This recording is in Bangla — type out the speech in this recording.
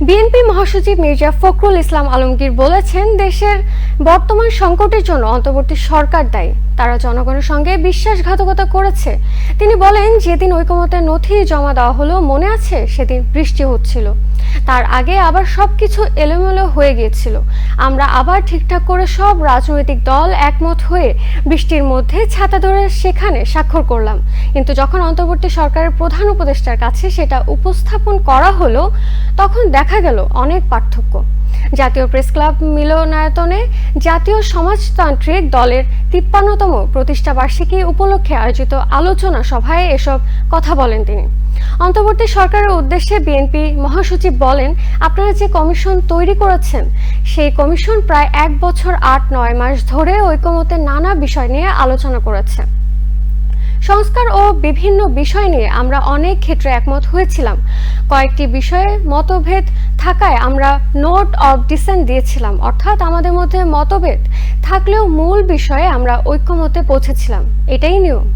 বিএনপি মহাসচিব মির্জা ফখরুল ইসলাম আলমগীর বলেছেন দেশের বর্তমান সংকটের জন্য অন্তর্বর্তী সরকার দায়ী। তারা জনগণের সঙ্গে বিশ্বাসঘাতকতা করেছে। তিনি বলেন, যেদিন ঐকমত্যের নথি জমা দেওয়া হলো, মনে আছে, সেদিন বৃষ্টি হচ্ছিল। তার আগে আবার সবকিছু এলোমেলো হয়ে গিয়েছিল। আমরা আবার ঠিকঠাক করে সব রাজনৈতিক দল একমত হয়ে বৃষ্টির মধ্যে ছাতা ধরে সেখানে স্বাক্ষর করলাম। কিন্তু যখন অন্তর্বর্তী সরকারের প্রধান উপদেষ্টার কাছে সেটা উপস্থাপন করা হলো, তখন দেখা গেল অনেক পার্থক্য। জাতীয় প্রেস ক্লাব মিলনায়তনে জাতীয় সমাজতান্ত্রিক দলের তিপ্পান্নতম প্রতিষ্ঠা বার্ষিকী উপলক্ষে আয়োজিত আলোচনা সভায় এসব কথা বলেন তিনি। অন্তর্বর্তী সরকারের উদ্দেশ্যে বিএনপি মহাসচিব বলেন, আপনারা যে কমিশন তৈরি করেছেন, সেই কমিশন প্রায় এক বছর আট নয় মাস ধরে ঐকমত্যের নানা বিষয় নিয়ে আলোচনা করেছে। সংস্কার ও বিভিন্ন বিষয় নিয়ে আমরা অনেক ক্ষেত্রে একমত হয়েছিলাম। কয়েকটি বিষয়ে মতভেদ থাকায় আমরা নোট অফ ডিসেন্ট দিয়েছিলাম, অর্থাৎ আমাদের মধ্যে মতভেদ থাকলেও মূল বিষয়ে আমরা ঐক্যমতে পৌঁছেছিলাম। এটাই নিয়ম।